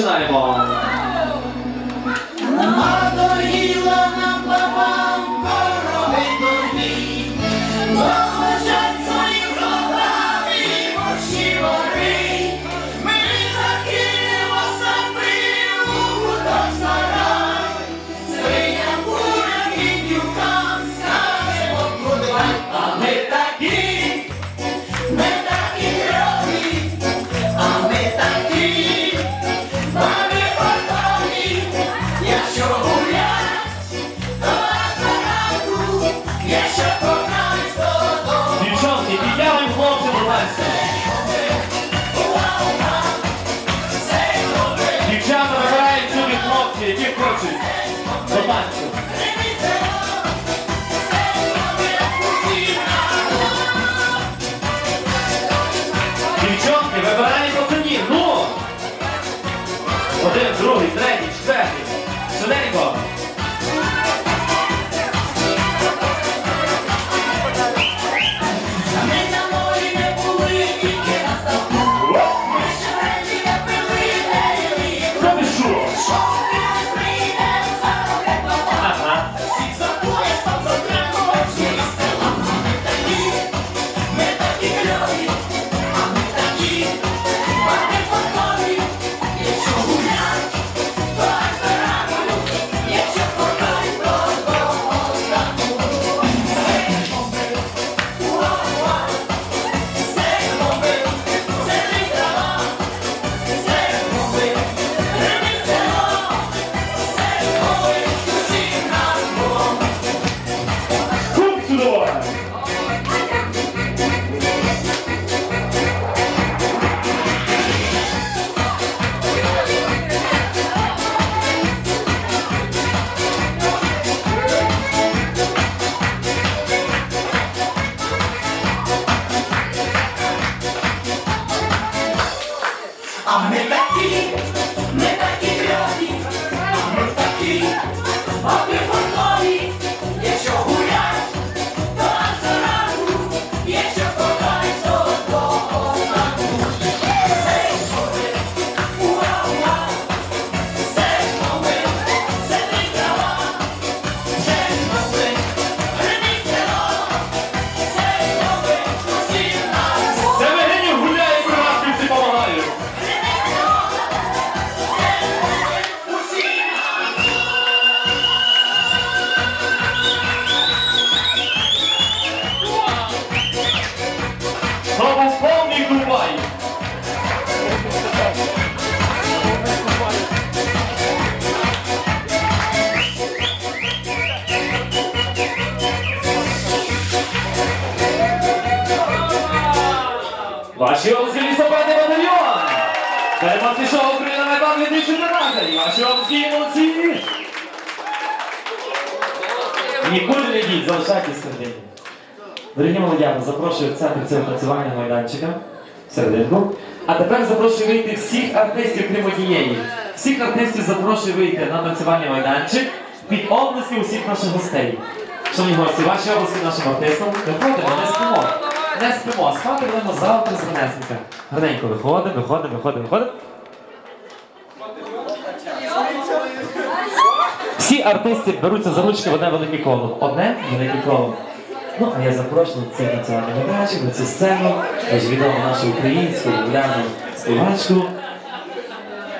是哪里吗？Які хочуть танцю. Дівчонки, вибираємо пацанів. Ну! Один, другий, третій, четвертий. Швиденько. Ми ми такі, Ваші обласки лісопедний батальйон! Переможці шоу Україна Майдан 2013! Ваші обласки молодці! Нікуди не йдіть, залишайтесь всередині. Дорогі молодята, запрошую в центр цього танцювального майданчика серединку. А тепер запрошую вийти всіх артистів, крім однієї. Всіх артистів запрошую вийти на танцювальний майданчик під обласки усіх наших гостей. Шановні гості, ваші обласки нашим артистам. Виходимо, не спимо. Не спимо. Спати будемо завтра з Ганесника. Гарненько виходимо, виходимо, виходимо, виходимо. Всі артисти беруться за ручки в одне велике коло. Одне велике коло. Ну, а я запрошую цей національний майданчик, на цю сцену, теж відому нашу українську регулярну співачку.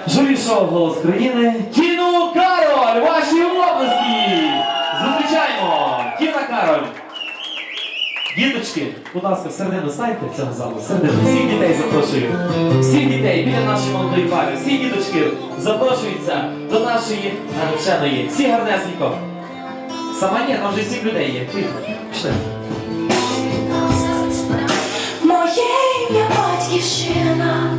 Журі шоу «Голос країни» Кіну Кароль! Ваші обласки! Зустрічаємо! Кіна Кароль! Діточки, будь ласка, всередину станьте в цьому залу, всередину. Всіх дітей запрошую. Всіх дітей біля нашої молодої пари, всі діточки запрошуються до нашої нареченої. Всі гарнесенько. Сама ні, там вже всіх людей є. Тихо. Пішли. Моє ім'я батьківщина,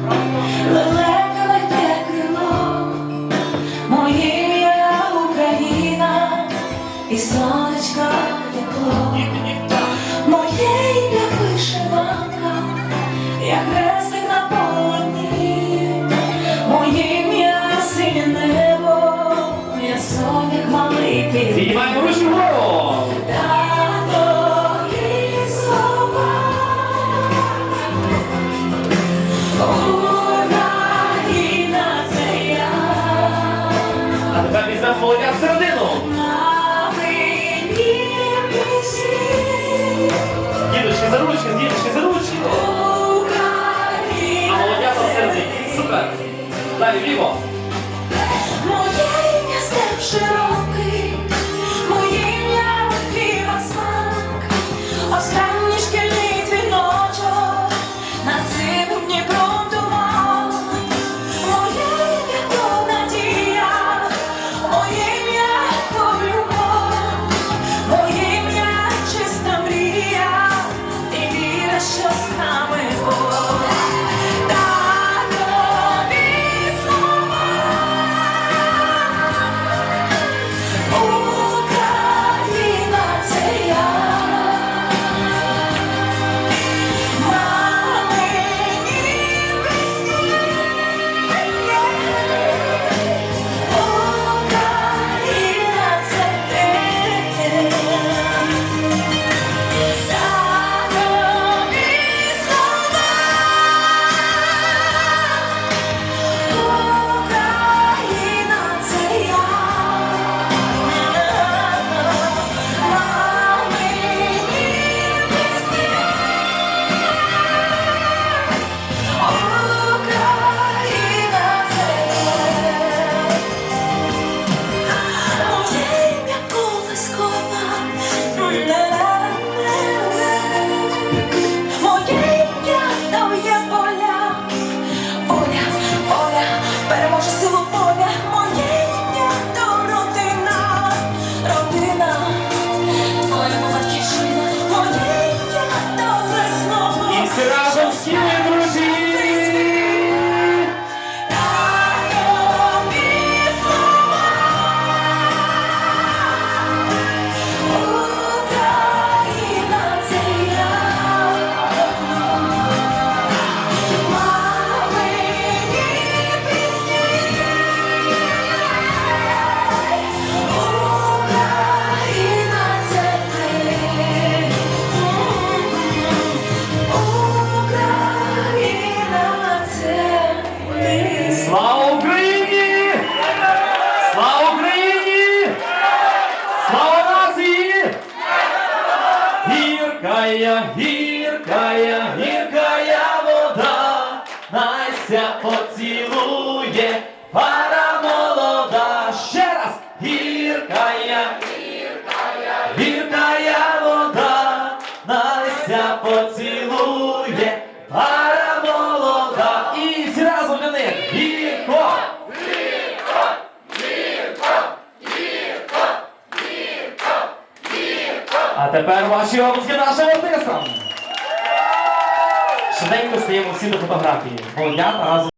гіркая, гіркая, гіркая вода, Настя поцілує парамолода. тепер ваші обласки нашим артистам. Швиденько стаємо всі до фотографії. Молодята разом.